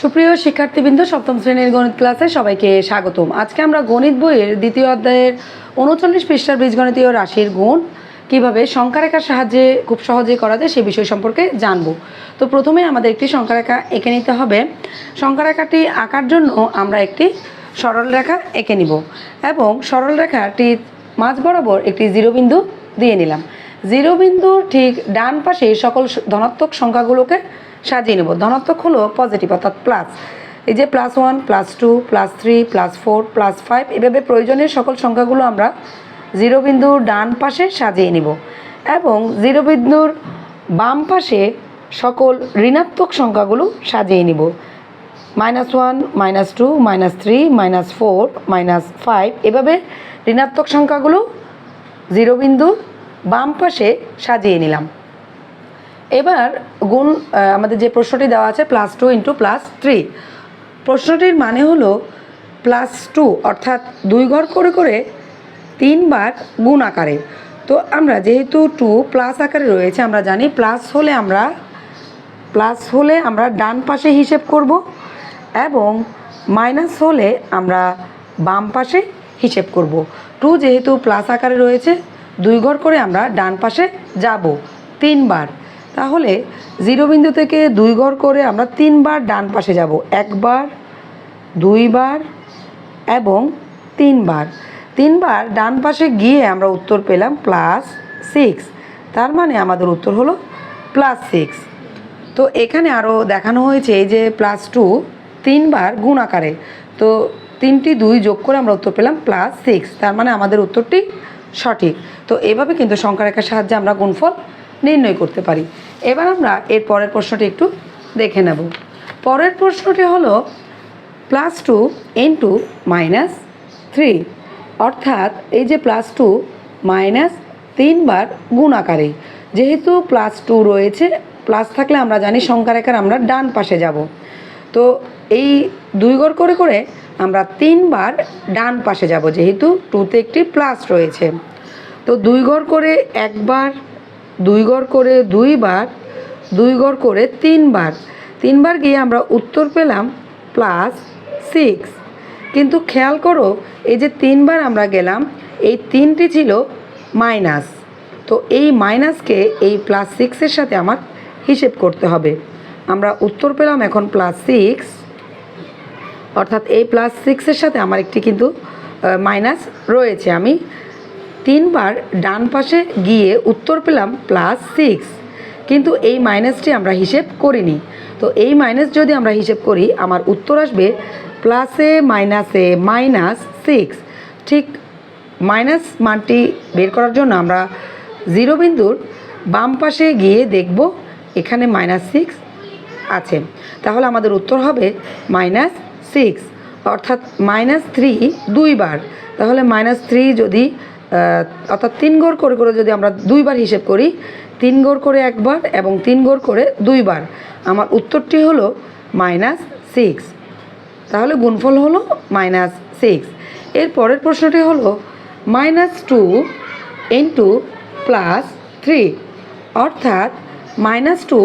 সুপ্রিয় শিক্ষার্থীবৃন্দ, সপ্তম শ্রেণির গণিত ক্লাসে সবাইকে স্বাগতম। আজকে আমরা গণিত বইয়ের দ্বিতীয় অধ্যায়ের উনচল্লিশ পৃষ্ঠার বীজগণিতীয় রাশির গুণ কীভাবে সংখ্যারেখার সাহায্যে খুব সহজে করা যায় সে বিষয় সম্পর্কে জানব। তো প্রথমে আমাদের একটি সংখ্যারেখা এঁকে নিতে হবে। সংখ্যারেখাটি আঁকার জন্য আমরা একটি সরল রেখা এঁকে নিব এবং সরল রেখাটি মাঝ বরাবর একটি জিরো বিন্দু দিয়ে নিলাম। জিরো বিন্দু ঠিক ডান পাশে সকল ধনাত্মক সংখ্যাগুলোকে সাজিয়ে নেব। ধনাত্মক হলো পজিটিভ অর্থাৎ প্লাস এই যে plus one plus two plus three plus four plus five এভাবে প্রয়োজনীয় সকল সংখ্যাগুলো আমরা জিরো বিন্দুর ডান পাশে সাজিয়ে নেব। এবং জিরো বিন্দুর বাম পাশে সকল ঋণাত্মক সংখ্যাগুলো সাজিয়ে নিব। Minus one minus two minus three minus four minus five এভাবে ঋণাত্মক সংখ্যাগুলো জিরো বিন্দু বাম পাশে সাজিয়ে নিলাম। এবার গুণ আমাদের যে প্রশ্নটি দেওয়া আছে plus two into plus three প্রশ্নটির মানে হলো প্লাস টু অর্থাৎ দুই ঘর করে করে তিনবার গুণ আকারে। তো আমরা যেহেতু টু প্লাস আকারে রয়েছে, আমরা জানি প্লাস হলে আমরা প্লাস হলে আমরা ডান পাশে হিসেব করব এবং মাইনাস হলে আমরা বাম পাশে হিসেব করব। টু যেহেতু প্লাস আকারে রয়েছে, দুই ঘর করে আমরা ডান পাশে যাব তিনবার। তাহলে জিরো বিন্দু থেকে দুই ঘর করে আমরা তিনবার ডান পাশে যাব। একবার, দুইবার এবং তিনবার। তিনবার ডান পাশে গিয়ে আমরা উত্তর পেলাম প্লাস সিক্স। তার মানে আমাদের উত্তর হলো প্লাস সিক্স। তো এখানে আরও দেখানো হয়েছে এই যে প্লাস টু, তিনবার গুণ আকারে। তো তিনটি দুই যোগ করে আমরা উত্তর পেলাম প্লাস সিক্স। তার মানে আমাদের উত্তরটি সঠিক। তো এভাবে কিন্তু সংখ্যা রেখার সাহায্যে আমরা গুণফল নির্ণয় করতে পারি। এবার আমরা এর পরের প্রশ্নটি একটু দেখে নেব। পরের প্রশ্নটি হলো plus two into minus three অর্থাৎ এই যে প্লাস টু মাইনাস তিনবার গুণ আকারে। যেহেতু প্লাস টু রয়েছে প্লাস থাকলে আমরা জানি সংখ্যারেখার আমরা ডান পাশে যাব। তো এই দুই ঘর করে করে আমরা তিনবার ডান পাশে যাব, যেহেতু টুতে একটি প্লাস রয়েছে। তো দুই ঘর করে একবার দুই গড় করে দুইবার দুই গড় করে তিনবার তিনবার গিয়ে আমরা উত্তর পেলাম প্লাস সিক্স কিন্তু খেয়াল করো, এই যে তিনবার আমরা গেলাম, এই তিনটি ছিল মাইনাস তো এই মাইনাসকে এই প্লাস সিক্সের সাথে আমার হিসেব করতে হবে। আমরা উত্তর পেলাম এখন প্লাস সিক্স অর্থাৎ এই প্লাস সিক্সের সাথে আমার একটি কিন্তু মাইনাস রয়েছে। আমি তিনবার ডান পাশে গিয়ে উত্তর পেলাম প্লাস সিক্স কিন্তু এই মাইনাসটি আমরা হিসেব করিনি। তো এই মাইনাস যদি আমরা হিসেব করি, আমার উত্তর আসবে প্লাসে মাইনাসে মাইনাস সিক্স ঠিক মাইনাস মানটি বের করার জন্য আমরা জিরো বিন্দুর বাম পাশে গিয়ে দেখব এখানে মাইনাস সিক্স আছে। তাহলে আমাদের উত্তর হবে মাইনাস সিক্স অর্থাৎ মাইনাস থ্রি দুইবার। তাহলে মাইনাস থ্রি যদি অর্থাৎ তিন গড় করে করে যদি আমরা দুইবার হিসেব করি, তিন গড় করে একবার এবং তিন গড় করে দুইবার, আমার উত্তরটি হলো মাইনাস সিক্স। তাহলে গুণফল হলো মাইনাস সিক্স। এর পরের প্রশ্নটি হলো minus two into plus three. অর্থাৎ মাইনাস টু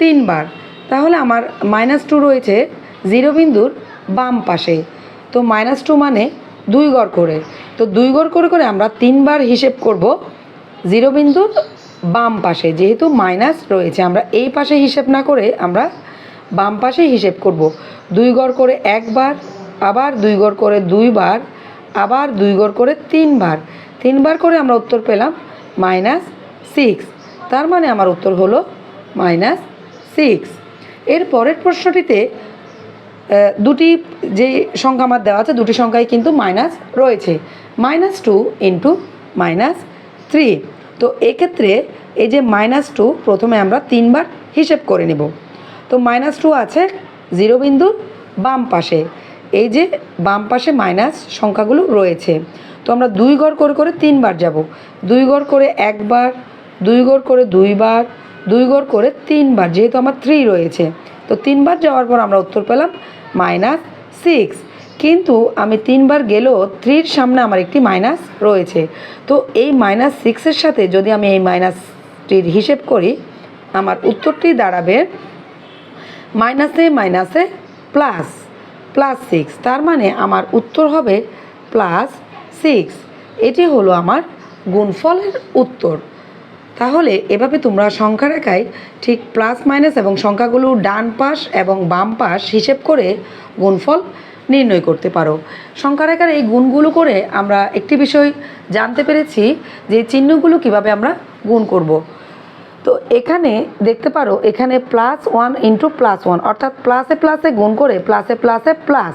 তিনবার। তাহলে আমার মাইনাস টু রয়েছে জিরো বিন্দুর বাম পাশে। তো মাইনাস টু মানে দুই গড় করে। তো দুই গড় করে করে আমরা তিনবার হিসেব করব জিরো বিন্দুর বাম পাশে, যেহেতু মাইনাস রয়েছে, আমরা এই পাশে হিসেব না করে আমরা বাম পাশে হিসেব করব। দুই গড় করে একবার, আবার দুই গড় করে দুইবার, আবার দুই গড় করে তিনবার। তিনবার করে আমরা উত্তর পেলাম মাইনাস সিক্স। তার মানে আমার উত্তর হলো মাইনাস সিক্স। এর পরের প্রশ্নটিতে দুটি যে সংখ্যা আমার দেওয়া আছে, দুটি সংখ্যায় কিন্তু মাইনাস রয়েছে। Minus two into minus three তো এক্ষেত্রে এই যে মাইনাস টু প্রথমে আমরা তিনবার হিসেব করে নেব। তো মাইনাস টু আছে জিরো বিন্দু বাম পাশে। এই যে বাম পাশে মাইনাস সংখ্যাগুলো রয়েছে। তো আমরা দুই ঘর করে করে তিনবার যাব। দুই ঘর করে একবার, দুই ঘর করে দুইবার, দুই ঘর করে তিনবার, যেহেতু আমার থ্রি রয়েছে। তো তিনবার যাওয়ার পর আমরা উত্তর পেলাম মাইনাস সিক্স। কিন্তু আমি তিনবার গেলেও থ্রির সামনে আমার একটি মাইনাস রয়েছে। তো এই মাইনাস সিক্সের সাথে যদি আমি এই মাইনাসটির হিসেব করি, আমার উত্তরটি দাঁড়াবে মাইনাসে মাইনাসে প্লাস প্লাস সিক্স। তার মানে আমার উত্তর হবে প্লাস সিক্স। এটি হলো আমার গুণফলের উত্তর। তাহলে এভাবে তোমরা সংখ্যা রেখায় ঠিক প্লাস মাইনাস এবং সংখ্যাগুলো ডান পাশ এবং বাম পাশ হিসেব করে গুণফল নির্ণয় করতে পারো সংখ্যা রেখার এই গুণগুলো করে আমরা একটি বিষয় জানতে পেরেছি যে চিহ্নগুলো কীভাবে আমরা গুণ করব। তো এখানে দেখতে পারো, এখানে plus one into plus one অর্থাৎ প্লাসে প্লাসে গুণ করে প্লাসে প্লাসে প্লাস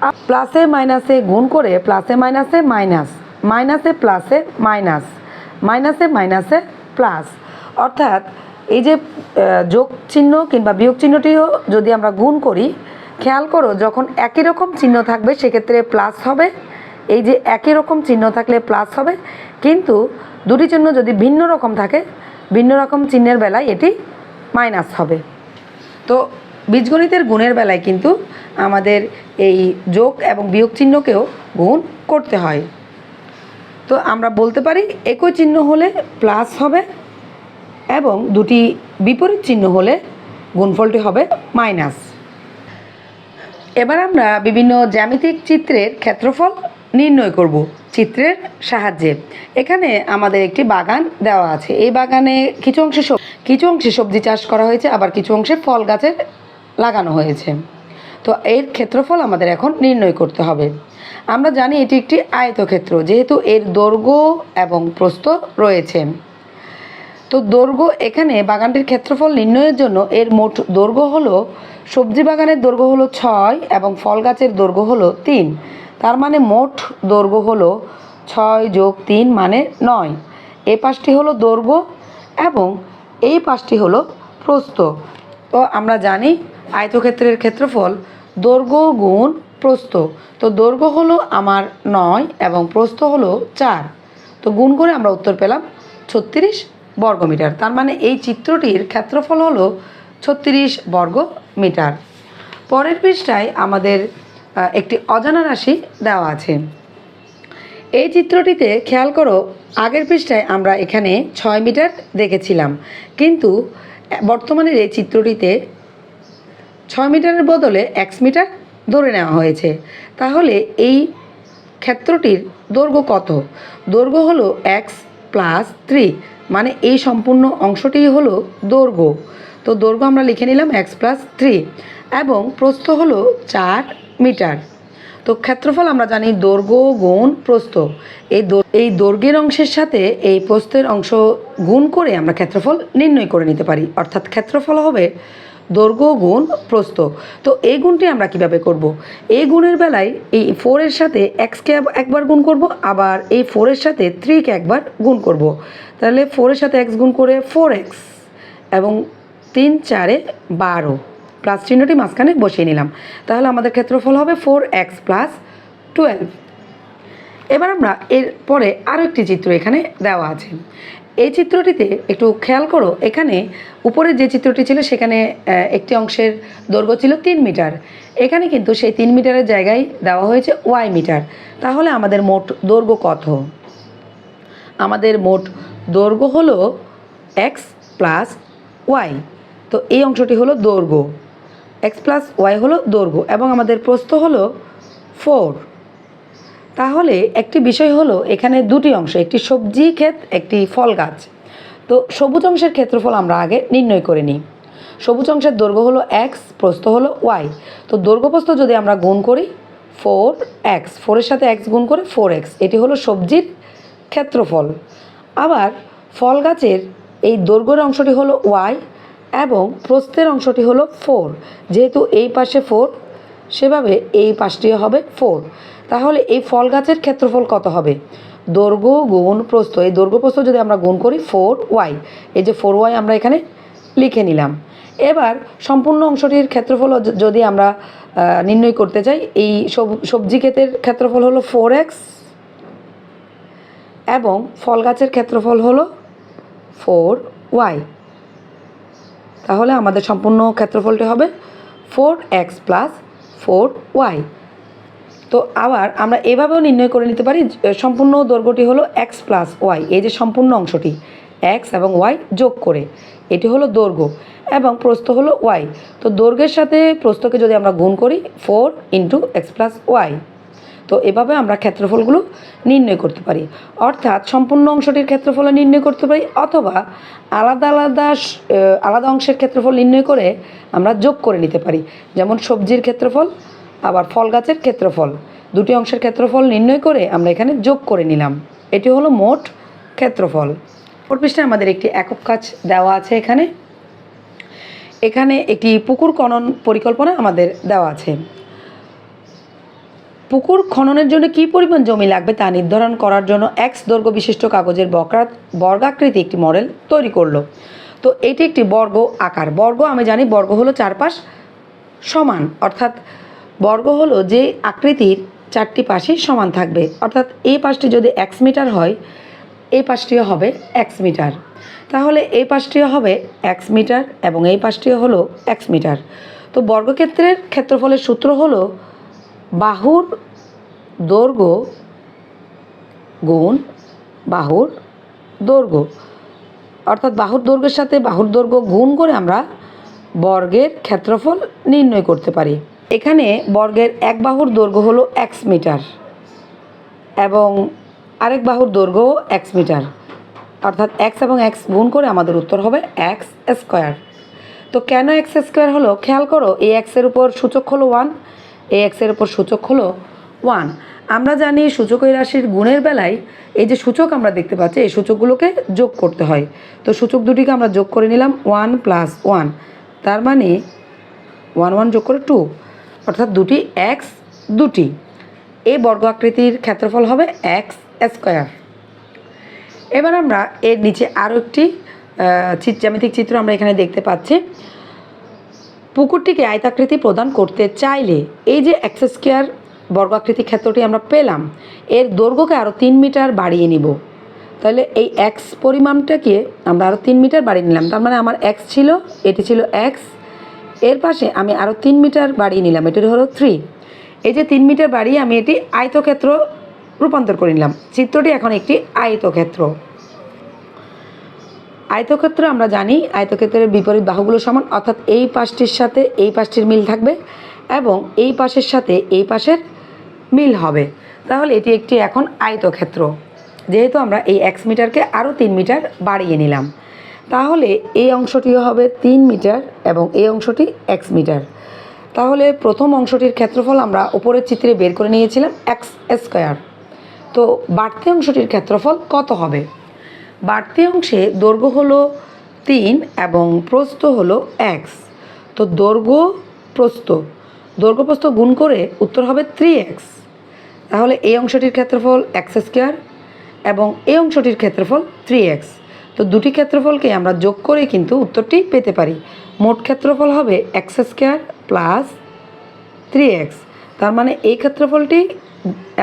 আর প্লাসে মাইনাসে গুণ করে প্লাসে মাইনাসে মাইনাস মাইনাসে প্লাসে মাইনাস মাইনাসে মাইনাসে প্লাস। অর্থাৎ এই যে যোগ চিহ্ন কিংবা বিয়োগ চিহ্নটিও যদি আমরা গুণ করি, খেয়াল করো যখন একই রকম চিহ্ন থাকবে, সেক্ষেত্রে প্লাস হবে। এই যে একই রকম চিহ্ন থাকলে প্লাস হবে। কিন্তু দুটি চিহ্ন যদি ভিন্ন রকম থাকে, ভিন্ন রকম চিহ্নের বেলায় এটি মাইনাস হবে। তো বীজগণিতের গুণের বেলায় কিন্তু আমাদের এই যোগ এবং বিয়োগ চিহ্নকেও গুণ করতে হয়। তো আমরা বলতে পারি একই চিহ্ন হলে প্লাস হবে এবং দুটি বিপরীত চিহ্ন হলে গুণফলটি হবে মাইনাস এবার আমরা বিভিন্ন জ্যামিতিক চিত্রের ক্ষেত্রফল নির্ণয় করব চিত্রের সাহায্যে। এখানে আমাদের একটি বাগান দেওয়া আছে। এই বাগানে কিছু অংশে কিছু অংশে সবজি চাষ করা হয়েছে, আবার কিছু অংশে ফল গাছের লাগানো হয়েছে। তো এর ক্ষেত্রফল আমাদের এখন নির্ণয় করতে হবে। আমরা জানি এটি একটি আয়তক্ষেত্র, যেহেতু এর দৈর্ঘ্য এবং প্রস্থ রয়েছে। তো দৈর্ঘ্য এখানে বাগানটির ক্ষেত্রফল নির্ণয়ের জন্য এর মোট দৈর্ঘ্য হলো, সবজি বাগানের দৈর্ঘ্য হলো ছয় এবং ফল গাছের দৈর্ঘ্য হলো তিন। তার মানে মোট দৈর্ঘ্য হলো ছয় যোগ তিন মানে নয়। এ পাশটি হলো দৈর্ঘ্য এবং এই পাশটি হলো প্রস্থ। তো আমরা জানি আয়তক্ষেত্রের ক্ষেত্রফল দৈর্ঘ্য গুণ প্রস্থ। তো দৈর্ঘ্য হলো আমার নয় এবং প্রস্থ হলো চার। তো গুণ করে আমরা উত্তর পেলাম ছত্রিশ বর্গমিটার। তার মানে এই চিত্রটির ক্ষেত্রফল হলো ছত্রিশ বর্গ মিটার পরের পৃষ্ঠায় আমাদের একটি অজানা রাশি দেওয়া আছে। এই চিত্রটিতে খেয়াল করো, আগের পৃষ্ঠায় আমরা এখানে ছয় মিটার দেখেছিলাম। কিন্তু বর্তমানের এই চিত্রটিতে ছয় মিটারের বদলে এক্স মিটার ধরে নেওয়া হয়েছে। তাহলে এই ক্ষেত্রটির দৈর্ঘ্য কত? দৈর্ঘ্য হলো এক্স প্লাস থ্রি মানে এই সম্পূর্ণ অংশটি হলো দৈর্ঘ্য। তো দৈর্ঘ্য আমরা লিখে নিলাম এক্স প্লাস থ্রি এবং প্রস্থ হলো চার মিটার। তো ক্ষেত্রফল আমরা জানি দৈর্ঘ্য গুণ প্রস্থ। এই এই দৈর্ঘ্যের অংশের সাথে এই প্রস্থের অংশ গুণ করে আমরা ক্ষেত্রফল নির্ণয় করে নিতে পারি। অর্থাৎ ক্ষেত্রফল হবে দৈর্ঘ্য গুণ প্রস্থ। তো এই গুণটি আমরা কীভাবে করব। এই গুণের বেলায় এই ফোরের সাথে এক্সকে একবার গুণ করব, আবার এই ফোরের সাথে থ্রিকে একবার গুণ করব। তাহলে ফোরের সাথে এক্স গুণ করে ফোর এক্স এবং তিন চারে বারো। প্লাস চিহ্নটি মাঝখানে বসিয়ে নিলাম। তাহলে আমাদের ক্ষেত্রফল হবে ফোর এক্স প্লাস টুয়েলভ। এবার আমরা এর পরে আরও একটি চিত্র এখানে দেওয়া আছে। এই চিত্রটিতে একটু খেয়াল করো, এখানে উপরের যে চিত্রটি ছিল সেখানে একটি অংশের দৈর্ঘ্য ছিল তিন মিটার। এখানে কিন্তু সেই তিন মিটারের জায়গায় দেওয়া হয়েছে ওয়াই মিটার। তাহলে আমাদের মোট দৈর্ঘ্য কত? আমাদের মোট দৈর্ঘ্য হলো এক্স প্লাস ওয়াই তো এই অংশটি হলো দৈর্ঘ্য। এক্স প্লাস ওয়াই হলো দৈর্ঘ্য এবং আমাদের প্রস্থ হলো ফোর তাহলে একটি বিষয় হলো, এখানে দুটি অংশ, একটি সবজি ক্ষেত, একটি ফল গাছ। তো সবুজ অংশের ক্ষেত্রফল আমরা আগে নির্ণয় করে নিই। সবুজ অংশের দৈর্ঘ্য হলো এক্স প্রস্থ হলো ওয়াই তো দৈর্ঘ্য প্রস্থ যদি আমরা গুণ করি ফোর এক্স ফোরের সাথে এক্স গুণ করে ফোর এক্স এটি হলো সবজির ক্ষেত্রফল। আবার ফল গাছের এই দৈর্ঘ্যের অংশটি হলো ওয়াই এবং প্রস্থের অংশটি হলো ফোর যেহেতু এই পাশে ফোর সেভাবে এই পাশটি হবে ফোর। তাহলে এই ফল গাছের ক্ষেত্রফল কত হবে? দৈর্ঘ্য গুণ প্রস্থ। এই দৈর্ঘ্য প্রস্থ যদি আমরা গুণ করি ফোর ওয়াই। এই যে ফোর ওয়াই আমরা এখানে লিখে নিলাম। এবার সম্পূর্ণ অংশটির ক্ষেত্রফল যদি আমরা নির্ণয় করতে চাই, এই সব- সবজি ক্ষেতের ক্ষেত্রফল হলো ফোর এক্স এবং ফল গাছের ক্ষেত্রফল হলো ফোর ওয়াই। তাহলে আমাদের সম্পূর্ণ ক্ষেত্রফলটি হবে four X plus four Y. তো আবার আমরা এভাবেও নির্ণয় করে নিতে পারি সম্পূর্ণ দৈর্ঘ্যটি হলো এক্স প্লাস ওয়াই, এই যে সম্পূর্ণ অংশটি, এক্স এবং ওয়াই যোগ করে, এটি হলো দৈর্ঘ্য এবং প্রস্থ হলো ওয়াই। তো দৈর্ঘ্যের সাথে প্রস্থকে যদি আমরা গুণ করি, four into X plus Y. তো এভাবে আমরা ক্ষেত্রফলগুলো নির্ণয় করতে পারি। অর্থাৎ সম্পূর্ণ অংশটির ক্ষেত্রফল নির্ণয় করতে পারি অথবা আলাদা আলাদা আলাদা অংশের ক্ষেত্রফল নির্ণয় করে আমরা যোগ করে নিতে পারি। যেমন সবজির ক্ষেত্রফল, আবার ফল গাছের ক্ষেত্রফল। দুটি অংশের ক্ষেত্রফল নির্ণয় করে আমরা এখানে যোগ করে নিলাম। এটি হলো মোট ক্ষেত্রফল। ওর পৃষ্ঠে আমাদের একটি একক কাজ দেওয়া আছে এখানে। এখানে একটি পুকুর খনন পরিকল্পনা আমাদের দেওয়া আছে। পুকুর খননের জন্য কী পরিমাণ জমি লাগবে তা নির্ধারণ করার জন্য এক্স দৈর্ঘ্য বিশিষ্ট কাগজের বক্রা বর্গাকৃতি একটি মডেল তৈরি করল। তো এটি একটি বর্গ আকার। বর্গ, আমি জানি, বর্গ হলো চারপাশ সমান। অর্থাৎ বর্গ হলো যে আকৃতির চারটি পাশই সমান থাকবে। অর্থাৎ এই পাশটি যদি এক্স মিটার হয়, এই পাশটিও হবে এক্স মিটার তাহলে এই পাশটিও হবে এক্স মিটার এবং এই পাশটিও হলো এক্স মিটার তো বর্গক্ষেত্রের ক্ষেত্রফলের সূত্র হলো বাহুর দৈর্ঘ্য গুণ বাহুর দৈর্ঘ্য। অর্থাৎ বাহুর দৈর্ঘ্যের সাথে বাহুর দৈর্ঘ্য গুণ করে আমরা বর্গের ক্ষেত্রফল নির্ণয় করতে পারি। এখানে বর্গের এক বাহুর দৈর্ঘ্য হলো এক্স মিটার এবং আরেক বাহুর দৈর্ঘ্য এক্স মিটার। অর্থাৎ এক্স এবং এক্স গুণ করে আমাদের উত্তর হবে এক্স স্কোয়ার তো কেন এক্স স্কোয়ার হলো? খেয়াল করো, এই এক্সের উপর সূচক হলো ওয়ান এই এক্সের ওপর সূচক হলো ওয়ান আমরা জানি সূচক এই রাশির গুণের বেলায় এই যে সূচক আমরা দেখতে পাচ্ছি, এই সূচকগুলোকে যোগ করতে হয়। তো সূচক দুটিকে আমরা যোগ করে নিলাম ওয়ান প্লাস ওয়ান তার মানে ওয়ান ওয়ান যোগ করে টু অর্থাৎ দুটি এক্স দুটি। এই বর্গ আকৃতির ক্ষেত্রফল হবে এক্স স্কোয়ার এবার আমরা এর নিচে আরও একটি জ্যামিতিক চিত্র আমরা এখানে দেখতে পাচ্ছি। পুকুরটিকে আয়তাকৃতি প্রদান করতে চাইলে এই যে এক্স স্কোয়ার বর্গাকৃতি ক্ষেত্রটি আমরা পেলাম, এর দৈর্ঘ্যকে আরও তিন মিটার বাড়িয়ে নিব। তাহলে এই এক্স পরিমাণটাকে আমরা আরও তিন মিটার বাড়িয়ে নিলাম। তার মানে আমার এক্স ছিল, এটি ছিল এক্সের পাশে আমি আরও তিন মিটার বাড়িয়ে নিলাম এটির হলো থ্রি এই যে তিন মিটার বাড়িয়ে আমি এটি আয়তক্ষেত্র রূপান্তর করে নিলাম। চিত্রটি এখন একটি আয়তক্ষেত্র। আয়তক্ষেত্র আমরা জানি আয়তক্ষেত্রের বিপরীত বাহুগুলো সমান, অর্থাৎ এই পাশটির সাথে এই পাশটির মিল থাকবে এবং এই পাশের সাথে এই পাশের মিল হবে। তাহলে এটি একটি এখন আয়তক্ষেত্র। যেহেতু আমরা এই এক্স মিটারকে আরও তিন মিটার বাড়িয়ে নিলাম। তাহলে এই অংশটিও হবে তিন মিটার এবং এই অংশটি এক্স মিটার। তাহলে প্রথম অংশটির ক্ষেত্রফল আমরা উপরের চিত্রে বের করে নিয়েছিলাম এক্স স্কোয়ার তো বাড়তি অংশটির ক্ষেত্রফল কত হবে? বাড়তি অংশে দৈর্ঘ্য হলো তিন এবং প্রস্থ হলো এক্স তো দৈর্ঘ্য প্রস্থ দৈর্ঘ্য প্রস্থ গুণ করে উত্তর হবে থ্রি এক্স তাহলে এই অংশটির ক্ষেত্রফল এক্স স্কোয়ার এবং এই অংশটির ক্ষেত্রফল থ্রি এক্স তো দুটি ক্ষেত্রফলকে আমরা যোগ করে কিন্তু উত্তরটি পেতে পারি। মোট ক্ষেত্রফল হবে X square plus three X তার মানে এই ক্ষেত্রফলটি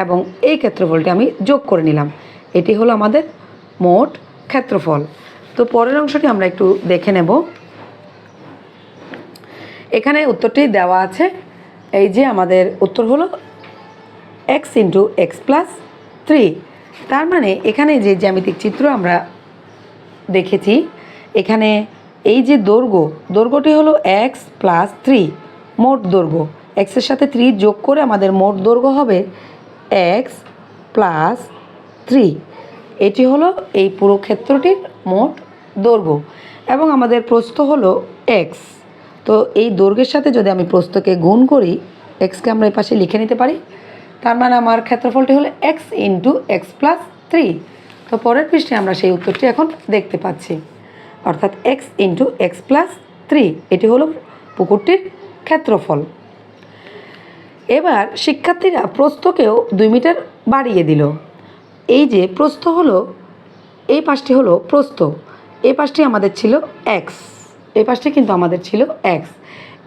এবং এই ক্ষেত্রফলটি আমি যোগ করে নিলাম। এটি হলো আমাদের মোট ক্ষেত্রফল। তো পরের অংশটি আমরা একটু দেখে নেব। এখানে উত্তরটি দেওয়া আছে, এই যে আমাদের উত্তর হলো X into X plus three তার মানে এখানে যে জ্যামিতিক চিত্র আমরা দেখেছি, এখানে এই যে দৈর্ঘ্য, দৈর্ঘ্যটি হলো এক্স প্লাস থ্রি মোট দৈর্ঘ্য। এক্সের সাথে থ্রি যোগ করে আমাদের মোট দৈর্ঘ্য হবে এক্স প্লাস থ্রি এটি হলো এই পুরো ক্ষেত্রটির মোট দৈর্ঘ্য এবং আমাদের প্রস্থ হলো এক্স তো এই দৈর্ঘ্যের সাথে যদি আমি প্রস্থকে গুণ করি এক্সকে আমরা এই পাশে লিখে নিতে পারি, তার মানে আমার ক্ষেত্রফলটি হলো X into X plus three তো পরের পৃষ্ঠে আমরা সেই উত্তরটি এখন দেখতে পাচ্ছি। অর্থাৎ X into X plus three এটি হলো পুকুরটির ক্ষেত্রফল। এবার শিক্ষার্থীরা প্রস্থকেও দুই মিটার বাড়িয়ে দিল। এই যে প্রস্থ হলো, এই পাশটি হলো প্রস্থ, এই পাশটি আমাদের ছিল এক্স এই পাশটি কিন্তু আমাদের ছিল এক্স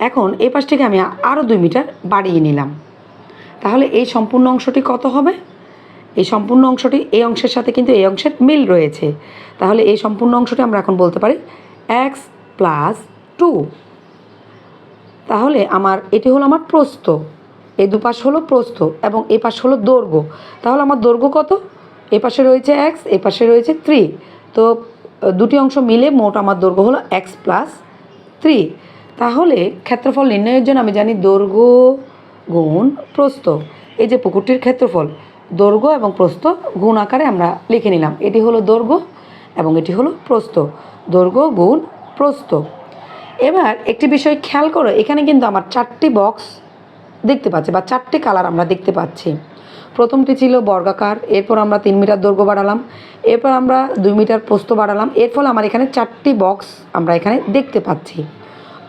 এখন এই পাশটিকে আমি আরও দুই মিটার বাড়িয়ে নিলাম। তাহলে এই সম্পূর্ণ অংশটি কত হবে? এই সম্পূর্ণ অংশটি এই অংশের সাথে কিন্তু এই অংশের মিল রয়েছে। তাহলে এই সম্পূর্ণ অংশটি আমরা এখন বলতে পারি এক্স প্লাস টু তাহলে আমার, এটি হলো আমার প্রস্থ, এই দুপাশ হলো প্রস্থ এবং এই পাশ হলো দৈর্ঘ্য। তাহলে আমার দৈর্ঘ্য কত? এই পাশে রয়েছে এক্স এই পাশে রয়েছে থ্রি তো দুটি অংশ মিলে মোট আমার দৈর্ঘ্য হলো এক্স প্লাস থ্রি তাহলে ক্ষেত্রফল নির্ণয়ের জন্য আমি জানি দৈর্ঘ্য গুণ প্রস্থ। এই যে পুকুরটির ক্ষেত্রফল, দৈর্ঘ্য এবং প্রস্থ গুণ আকারে আমরা লিখে নিলাম। এটি হলো দৈর্ঘ্য এবং এটি হলো প্রস্থ। দৈর্ঘ্য গুণ প্রস্থ। এবার একটি বিষয় খেয়াল করো, এখানে কিন্তু আমার চারটি বক্স দেখতে পাচ্ছি বা চারটি কালার আমরা দেখতে পাচ্ছি। প্রথমটি ছিল বর্গাকার, এরপর আমরা তিন মিটার দৈর্ঘ্য বাড়ালাম, এরপর আমরা দুই মিটার পোস্ত বাড়ালাম, এর ফলে আমার এখানে চারটি বক্স আমরা এখানে দেখতে পাচ্ছি।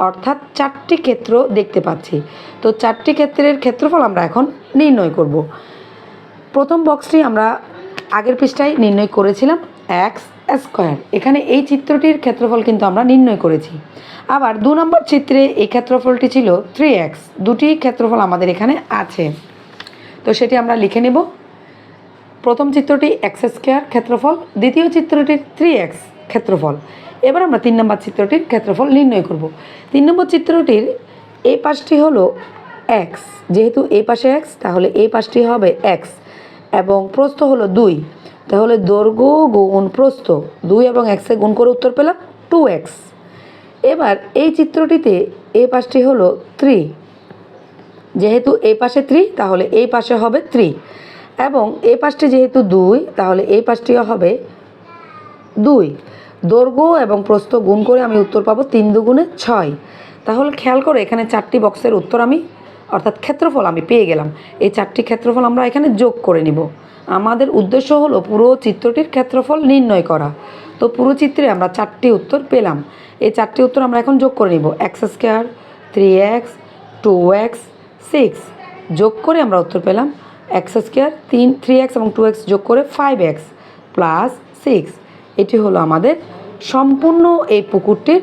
অর্থাৎ চারটি ক্ষেত্র দেখতে পাচ্ছি। তো চারটি ক্ষেত্রের ক্ষেত্রফল আমরা এখন নির্ণয় করব। প্রথম বক্সটি আমরা আগের পৃষ্ঠায় নির্ণয় করেছিলাম এক্স স্কোয়ার এখানে এই চিত্রটির ক্ষেত্রফল কিন্তু আমরা নির্ণয় করেছি। আবার দু নম্বর চিত্রে এই ক্ষেত্রফলটি ছিল থ্রি এক্স দুটি ক্ষেত্রফল আমাদের এখানে আছে। তো সেটি আমরা লিখে নেব। প্রথম চিত্রটি এক্স স্কোয়ার ক্ষেত্রফল, দ্বিতীয় চিত্রটির থ্রি এক্স ক্ষেত্রফল। এবার আমরা তিন নম্বর চিত্রটির ক্ষেত্রফল নির্ণয় করব। তিন নম্বর চিত্রটির এই পাশটি হলো এক্স যেহেতু এই পাশে এক্স তাহলে এই পাশটি হবে এক্স এবং প্রস্থ হলো দুই। তাহলে দৈর্ঘ্য গুণ প্রস্থ, দুই এবং এক্সে গুণ করে উত্তর পেলাম টু এক্স এবার এই চিত্রটিতে এ পাশটি হলো থ্রি যেহেতু এই পাশে থ্রি তাহলে এই পাশে হবে থ্রি এবং এই পাশটি যেহেতু দুই, তাহলে এই পাশটিও হবে দুই। দৈর্ঘ্য এবং প্রস্থ গুণ করে আমি উত্তর পাবো তিন দুগুণে ছয়। তাহলে খেয়াল করে, এখানে চারটি বক্সের উত্তর আমি, অর্থাৎ ক্ষেত্রফল আমি পেয়ে গেলাম। এই চারটি ক্ষেত্রফল আমরা এখানে যোগ করে নিব। আমাদের উদ্দেশ্য হলো পুরো চিত্রটির ক্ষেত্রফল নির্ণয় করা। তো পুরো চিত্রে আমরা চারটি উত্তর পেলাম। এই চারটি উত্তর আমরা এখন যোগ করে নিব। X square, three X, two X six যোগ করে আমরা উত্তর পেলাম এক্স স্কোয়ার তিন থ্রি এক্স এবং টু এক্স যোগ করে ফাইভ এক্স প্লাস সিক্স এটি হলো আমাদের সম্পূর্ণ এই পুকুরটির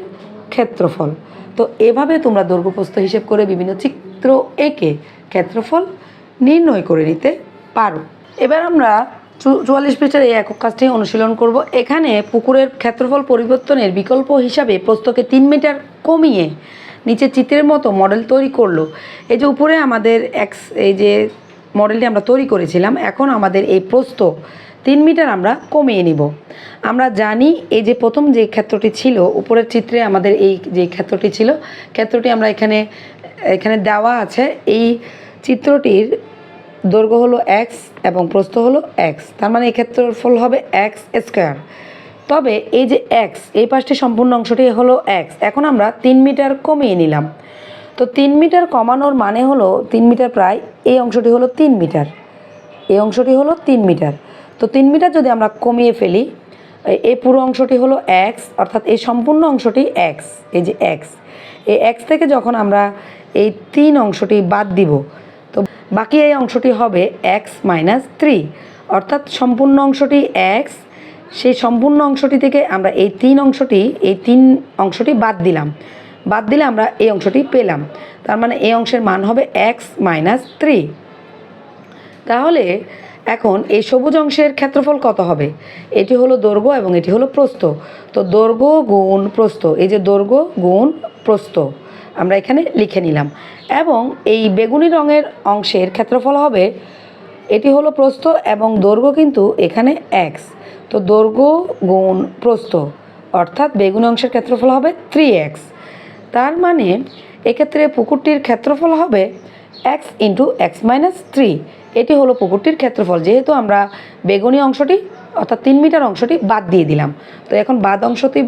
ক্ষেত্রফল। তো এভাবে তোমরা দৈর্ঘ্যপ্রস্থ হিসেব করে বিভিন্ন চিত্র এঁকে ক্ষেত্রফল নির্ণয় করে নিতে পারো। এবার আমরা চুয়াল্লিশ পৃষ্ঠার এই একক কাজটি অনুশীলন করব। এখানে পুকুরের ক্ষেত্রফল পরিবর্তনের বিকল্প হিসাবে প্রস্থকে তিন মিটার কমিয়ে নিচে চিত্রের মতো মডেল তৈরি করল। এই যে উপরে আমাদের এক্স এই যে মডেলটি আমরা তৈরি করেছিলাম, এখন আমাদের এই প্রস্ত তিন মিটার আমরা কমিয়ে নিব। আমরা জানি এই যে প্রথম যে ক্ষেত্রটি ছিল, উপরের চিত্রে আমাদের এই যে ক্ষেত্রটি ছিল, ক্ষেত্রটি আমরা এখানে এখানে দেওয়া আছে, এই চিত্রটির দৈর্ঘ্য হলো এক্স এবং প্রস্থ হলো এক্স তার মানে এই ক্ষেত্রফল হবে এক্স স্কোয়ার তবে এই যে এক্স এই পাশটি সম্পূর্ণ অংশটি হলো এক্স এখন আমরা তিন মিটার কমিয়ে নিলাম। তো তিন মিটার কমানোর মানে হলো তিন মিটার প্রায় এই অংশটি হলো তিন মিটার, এই অংশটি হলো তিন মিটার। তো তিন মিটার যদি আমরা কমিয়ে ফেলি এই- পুরো অংশটি হলো এক্স অর্থাৎ এই সম্পূর্ণ অংশটি এক্স এই যে এক্স এই এক্স থেকে যখন আমরা এই তিন অংশটি বাদ দিব, তো বাকি এই অংশটি হবে এক্স মাইনাস থ্রি, অর্থাৎ সম্পূর্ণ অংশটি এক্স সেই সম্পূর্ণ অংশটি থেকে আমরা এই তিন অংশটি, এই তিন অংশটি বাদ দিলাম। বাদ দিলে আমরা এই অংশটি পেলাম। তার মানে এই অংশের মান হবে এক্স মাইনাস থ্রি তাহলে এখন এই সবুজ অংশের ক্ষেত্রফল কত হবে? এটি হলো দৈর্ঘ্য এবং এটি হলো প্রস্থ। তো দৈর্ঘ্য গুণ প্রস্থ, এই যে দৈর্ঘ্য গুণ প্রস্থ, আমরা এখানে লিখে নিলাম। এবং এই বেগুনি রঙের অংশের ক্ষেত্রফল হবে এটি হলো প্রস্থ এবং দৈর্ঘ্য কিন্তু এখানে এক্স তো দৈর্ঘ্য গুণ প্রস্থ, অর্থাৎ বেগুনি অংশের ক্ষেত্রফল হবে থ্রি এক্স তার মানে এক্ষেত্রে পুকুরটির ক্ষেত্রফল হবে X into X minus three এটি হলো পুকুরটির ক্ষেত্রফল, যেহেতু আমরা বেগুনি অংশটি, অর্থাৎ তিন মিটার অংশটি বাদ দিয়ে দিলাম। তো এখন বাদ অংশটি,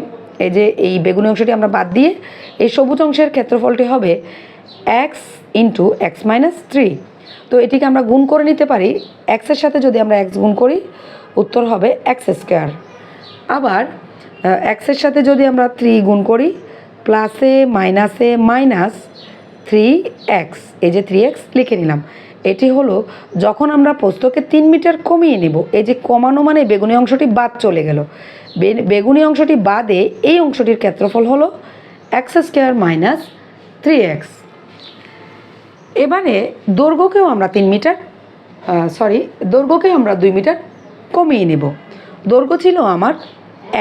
এই যে এই বেগুনি অংশটি আমরা বাদ দিয়ে এই সবুজ অংশের ক্ষেত্রফলটি হবে X into X minus three তো এটিকে আমরা গুণ করে নিতে পারি এক্সের সাথে যদি আমরা এক্স গুণ করি, উত্তর হবে এক্স স্কোয়ার আবার এক্সের সাথে যদি আমরা থ্রি গুণ করি প্লাসে মাইনাসে মাইনাস থ্রি এক্স এই যে থ্রি এক্স লিখে নিলাম। এটি হলো যখন আমরা পোস্তকে তিন মিটার কমিয়ে নেব, এই যে কমানো মানে বেগুনি অংশটি বাদ চলে গেল। বেগুনি অংশটি বাদে এই অংশটির ক্ষেত্রফল হলো X square minus three X এবারে দৈর্ঘ্যকেও আমরা তিন মিটার সরি দৈর্ঘ্যকেও আমরা দুই মিটার কমিয়ে নেব। দৈর্ঘ্য ছিল আমার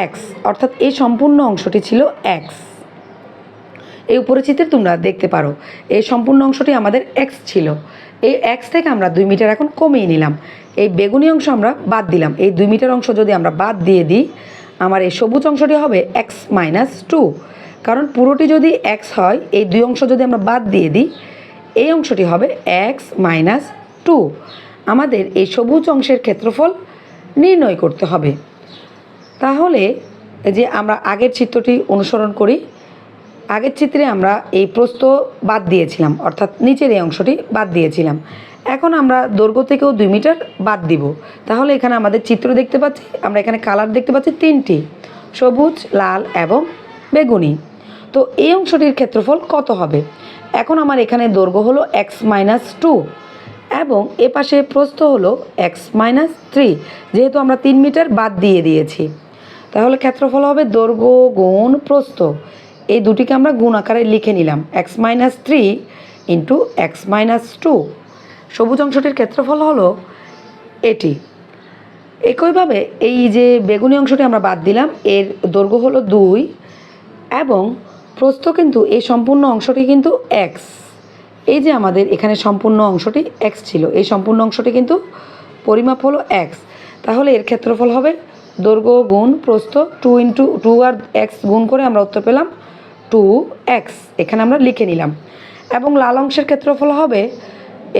এক্স অর্থাৎ এই সম্পূর্ণ অংশটি ছিল এক্স এই উপরে চিত্রে তোমরা দেখতে পারো, এই সম্পূর্ণ অংশটি আমাদের এক্স ছিল। এই এক্স থেকে আমরা দুই মিটার এখন কমিয়ে নিলাম। এই বেগুনি অংশ আমরা বাদ দিলাম। এই দুই মিটার অংশ যদি আমরা বাদ দিয়ে দিই, আমার এই সবুজ অংশটি হবে এক্স মাইনাস টু কারণ পুরোটি যদি এক্স হয়, এই দুই অংশ যদি আমরা বাদ দিয়ে দিই এই অংশটি হবে এক্স মাইনাস টু আমাদের এই সবুজ অংশের ক্ষেত্রফল নির্ণয় করতে হবে। তাহলে যে আমরা আগের চিত্রটি অনুসরণ করি, আগের চিত্রে আমরা এই প্রস্থ বাদ দিয়েছিলাম, অর্থাৎ নিচের এই অংশটি বাদ দিয়েছিলাম। এখন আমরা দৈর্ঘ্য থেকেও দুই মিটার বাদ দিব। তাহলে এখানে আমাদের চিত্র দেখতে পাচ্ছি, আমরা এখানে কালার দেখতে পাচ্ছি তিনটি, সবুজ, লাল এবং বেগুনি। তো এই অংশটির ক্ষেত্রফল কত হবে? এখন আমার এখানে দৈর্ঘ্য হলো এক্স মাইনাস টু এবং এ পাশে প্রস্থ হলো এক্স মাইনাস থ্রি যেহেতু আমরা তিন মিটার বাদ দিয়ে দিয়েছি। তাহলে ক্ষেত্রফল হবে দৈর্ঘ্য গুণ প্রস্থ। এই দুটিকে আমরা গুণ আকারে লিখে নিলাম X minus three into X minus two সবুজ অংশটির ক্ষেত্রফল হলো এটি। একইভাবে এই যে বেগুনি অংশটি আমরা বাদ দিলাম, এর দৈর্ঘ্য হলো দুই এবং প্রস্থ কিন্তু এই সম্পূর্ণ অংশটি কিন্তু এক্স এই যে আমাদের এখানে সম্পূর্ণ অংশটি এক্স ছিল, এই সম্পূর্ণ অংশটি কিন্তু পরিমাপ হলো এক্স তাহলে এর ক্ষেত্রফল হবে দৈর্ঘ্য গুণ প্রস্থ টু ইন্টু টু আর এক্স গুণ করে আমরা উত্তর পেলাম টু এক্স এখানে আমরা লিখে নিলাম। এবং লাল অংশের ক্ষেত্রফল হবে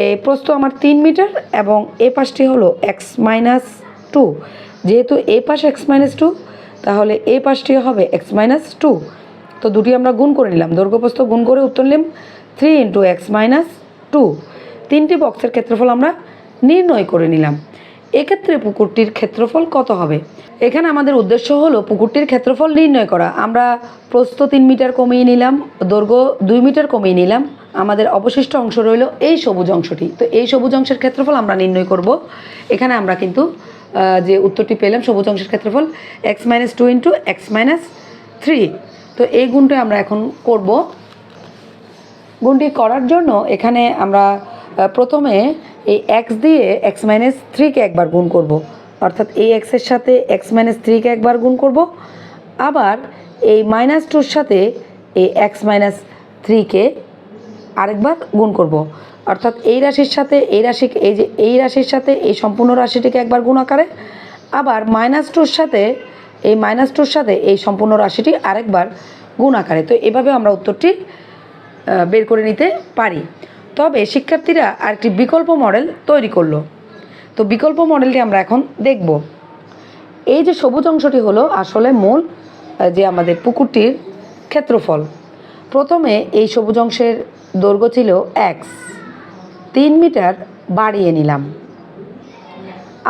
এ প্রস্থ আমার তিন মিটার এবং এ পাশটি হলো এক্স মাইনাস টু যেহেতু এ পাশ এক্স মাইনাস টু তাহলে এ পাশটি হবে এক্স মাইনাস টু তো দুটি আমরা গুণ করে নিলাম। দৈর্ঘ্যপ্রস্থ গুণ করে উত্তর নিলাম। Three into X minus two তিনটি বক্সের ক্ষেত্রফল আমরা নির্ণয় করে নিলাম। এক্ষেত্রে পুকুরটির ক্ষেত্রফল কত হবে? এখানে আমাদের উদ্দেশ্য হলো পুকুরটির ক্ষেত্রফল নির্ণয় করা। আমরা প্রস্থ তিন মিটার কমিয়ে নিলাম, দৈর্ঘ্য দুই মিটার কমিয়ে নিলাম। আমাদের অবশিষ্ট অংশ রইল এই সবুজ অংশটি। তো এই সবুজ অংশের ক্ষেত্রফল আমরা নির্ণয় করব। এখানে আমরা কিন্তু যে উত্তরটি পেলাম সবুজ অংশের ক্ষেত্রফল X minus two into X minus three তো এই গুণটা আমরা এখন করব। গুণটি করার জন্য এখানে আমরা প্রথমে এই এক্স দিয়ে এক্স মাইনাস থ্রিকে একবার গুণ করব। অর্থাৎ এই এক্সের সাথে এক্স মাইনাস থ্রিকে একবার গুণ করব। আবার এই মাইনাস টুর সাথে এই এক্স মাইনাস থ্রিকে আরেকবার গুণ করব। অর্থাৎ এই রাশির সাথে এই রাশি এই যে এই রাশির সাথে এই সম্পূর্ণ রাশিটিকে একবার গুণ আকারে। আবার মাইনাস টুর সাথে এই মাইনাস টুর সাথে এই সম্পূর্ণ রাশিটি আরেকবার গুণ আকারে। তো এভাবে আমরা উত্তরটি বের করে নিতে পারি। তবে শিক্ষার্থীরা আরেকটি বিকল্প মডেল তৈরি করল। তো বিকল্প মডেলটি আমরা এখন দেখব। এই যে সবুজ অংশটি হলো আসলে মূল যে আমাদের পুকুরটির ক্ষেত্রফল। প্রথমে এই সবুজ অংশের দৈর্ঘ্য ছিল এক্স তিন মিটার বাড়িয়ে নিলাম।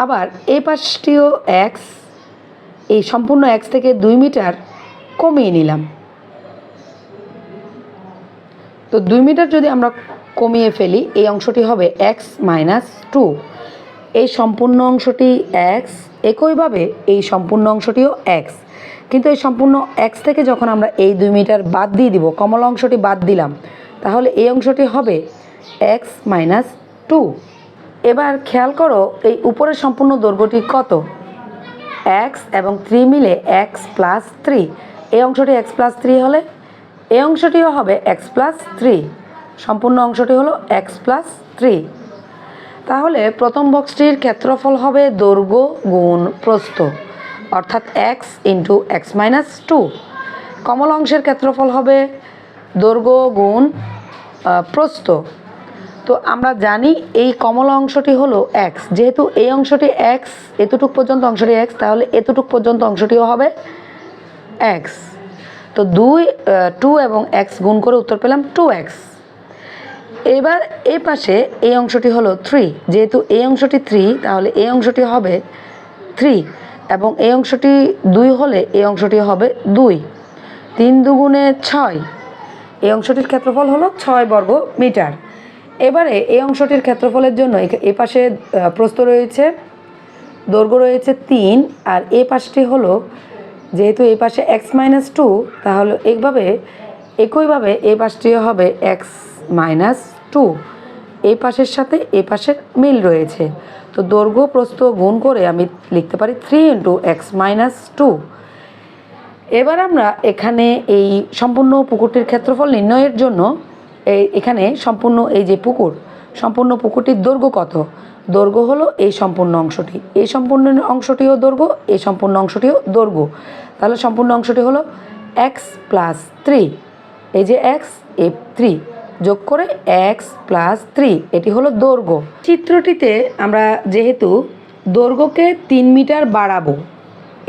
আবার এই পাশটিও এক্স এই সম্পূর্ণ এক্স থেকে দুই মিটার কমিয়ে নিলাম। তো দুই মিটার যদি আমরা কমিয়ে ফেলি, এই অংশটি হবে এক্স মাইনাস টু এই সম্পূর্ণ অংশটি এক্স একইভাবে এই সম্পূর্ণ অংশটিও এক্স কিন্তু এই সম্পূর্ণ এক্স থেকে যখন আমরা এই দুই মিটার বাদ দিয়ে দিব, কমলা অংশটি বাদ দিলাম, তাহলে এই অংশটি হবে এক্স মাইনাস টু এবার খেয়াল করো, এই উপরের সম্পূর্ণ দৈর্ঘ্যটি কত? এক্স এবং থ্রি মিলে এক্স প্লাস থ্রি এই অংশটি এক্স প্লাস থ্রি হলে এই অংশটিও হবে এক্স প্লাস থ্রি সম্পূর্ণ অংশটি হলো এক্স প্লাস থ্রি তাহলে প্রথম বক্সটির ক্ষেত্রফল হবে দৈর্ঘ্য গুণ প্রস্থ অর্থাৎ X into X minus two কমল অংশের ক্ষেত্রফল হবে দৈর্ঘ্য গুণ আহ, প্রস্থ। তো আমরা জানি এই কমলা অংশটি হলো এক্স যেহেতু এই অংশটি এক্স এতটুক পর্যন্ত অংশটি এক্স তাহলে এতটুক পর্যন্ত অংশটিও হবে এক্স তো দুই টু এবং এক্স গুণ করে উত্তর পেলাম টু এক্স এবার এই পাশে এই অংশটি হলো থ্রি যেহেতু এই অংশটি থ্রি তাহলে এই অংশটি হবে থ্রি এবং এই অংশটি দুই হলে এই অংশটি হবে দুই। তিন দুগুণে ছয়। এই অংশটির ক্ষেত্রফল হলো ছয় বর্গ মিটার এবারে এই অংশটির ক্ষেত্রফলের জন্য এ পাশে আহ, প্রস্থ রয়েছে দৈর্ঘ্য রয়েছে তিন আর এ পাশটি হলো যেহেতু এই পাশে এক্স মাইনাস টু তাহলে এইভাবে একইভাবে এই পাশটিও হবে এক্স মাইনাস টু এই পাশের সাথে এই পাশের মিল রয়েছে। তো দৈর্ঘ্য প্রস্থ গুণ করে আমি লিখতে পারি three into X minus two এবার আমরা এখানে এই সম্পূর্ণ পুকুরটির ক্ষেত্রফল নির্ণয়ের জন্য এখানে সম্পূর্ণ এই যে পুকুর, সম্পূর্ণ পুকুরটির দৈর্ঘ্য কত? দৈর্ঘ্য হলো এই সম্পূর্ণ অংশটি। এই সম্পূর্ণ অংশটিও দৈর্ঘ্য, এই সম্পূর্ণ অংশটিও দৈর্ঘ্য। তাহলে সম্পূর্ণ অংশটি হলো এক্স প্লাস থ্রি এই যে এক্স এ থ্রি যোগ করে এক্স প্লাস থ্রি এটি হলো দৈর্ঘ্য। চিত্রটিতে আমরা যেহেতু দৈর্ঘ্যকে তিন মিটার বাড়াবো,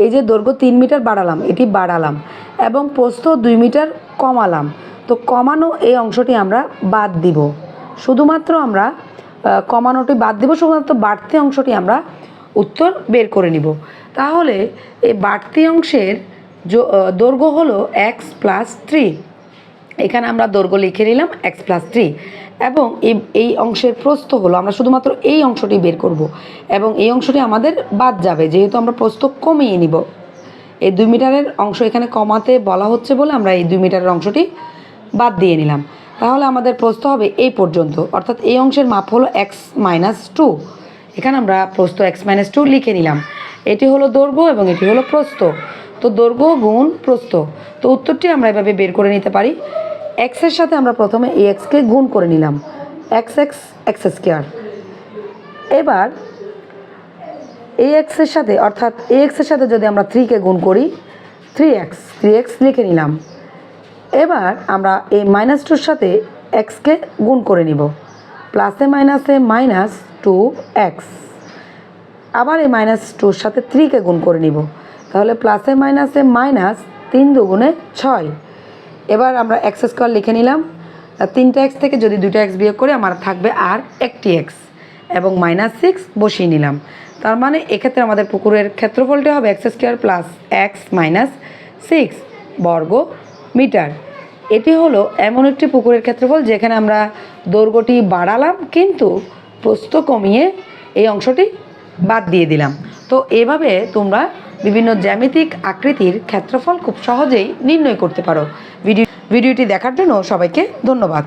এই যে দৈর্ঘ্য তিন মিটার বাড়ালাম, এটি বাড়ালাম এবং প্রস্থ দুই মিটার কমালাম। তো কমানো এই অংশটি আমরা বাদ দিব। শুধুমাত্র আমরা কমানোটি বাদ দিব, শুধুমাত্র বাড়তি অংশটি আমরা উত্তর বের করে নিব। তাহলে এই বাড়তি অংশের দৈর্ঘ্য হলো এক্স প্লাস থ্রি এখানে আমরা দৈর্ঘ্য লিখে নিলাম এক্স প্লাস থ্রি এবং এই এই অংশের প্রস্থ হলো, আমরা শুধুমাত্র এই অংশটি বের করব। এবং এই অংশটি আমাদের বাদ যাবে, যেহেতু আমরা প্রস্থ কমিয়ে নিব। এই দুই মিটারের অংশ এখানে কমাতে বলা হচ্ছে বলে আমরা এই দুই মিটারের অংশটি বাদ দিয়ে নিলাম। তাহলে আমাদের প্রস্থ হবে এই পর্যন্ত। অর্থাৎ এই অংশের মাপ হলো এক্স মাইনাস টু এখানে আমরা প্রস্থ এক্স মাইনাস টু লিখে নিলাম। এটি হলো দৈর্ঘ্য এবং এটি হলো প্রস্থ। তো দৈর্ঘ্য গুণ প্রস্থ। তো উত্তরটি আমরা এভাবে বের করে নিতে পারি। এক্সের সাথে আমরা প্রথমে এই এক্সকে গুণ করে নিলাম। এক্স এক্স এক্স স্কোয়ার এবার এই এক্সের সাথে, অর্থাৎ এ এক্সের সাথে যদি আমরা থ্রিকে গুণ করি থ্রি এক্স থ্রি এক্স লিখে নিলাম। এবার আমরা এই মাইনাস টুর সাথে এক্সকে গুণ করে নিব। প্লাসে মাইনাসে মাইনাস টু এক্স আবার এই মাইনাস টুর সাথে থ্রিকে গুণ করে নিব। তাহলে প্লাসে মাইনাসে মাইনাস তিন দুগুণে ছয়। এবার আমরা এক্স স্কোয়ার লিখে নিলাম। তিনটা এক্স থেকে যদি দুটো এক্স বিয়োগ করে, আমার থাকবে আর একটি এক্স এবং মাইনাস সিক্স বসিয়ে নিলাম। তার মানে এক্ষেত্রে আমাদের পুকুরের ক্ষেত্রফলটি হবে X square plus X minus six বর্গ মিটার। এটি হলো এমন একটি পুকুরের ক্ষেত্রফল যেখানে আমরা দৈর্ঘ্যটি বাড়ালাম, কিন্তু প্রস্ত কমিয়ে এই অংশটি বাদ দিয়ে দিলাম। তো এভাবে তোমরা বিভিন্ন জ্যামিতিক আকৃতির ক্ষেত্রফল খুব সহজেই নির্ণয় করতে পারো। ভিডিও ভিডিওটি দেখার জন্য সবাইকে ধন্যবাদ।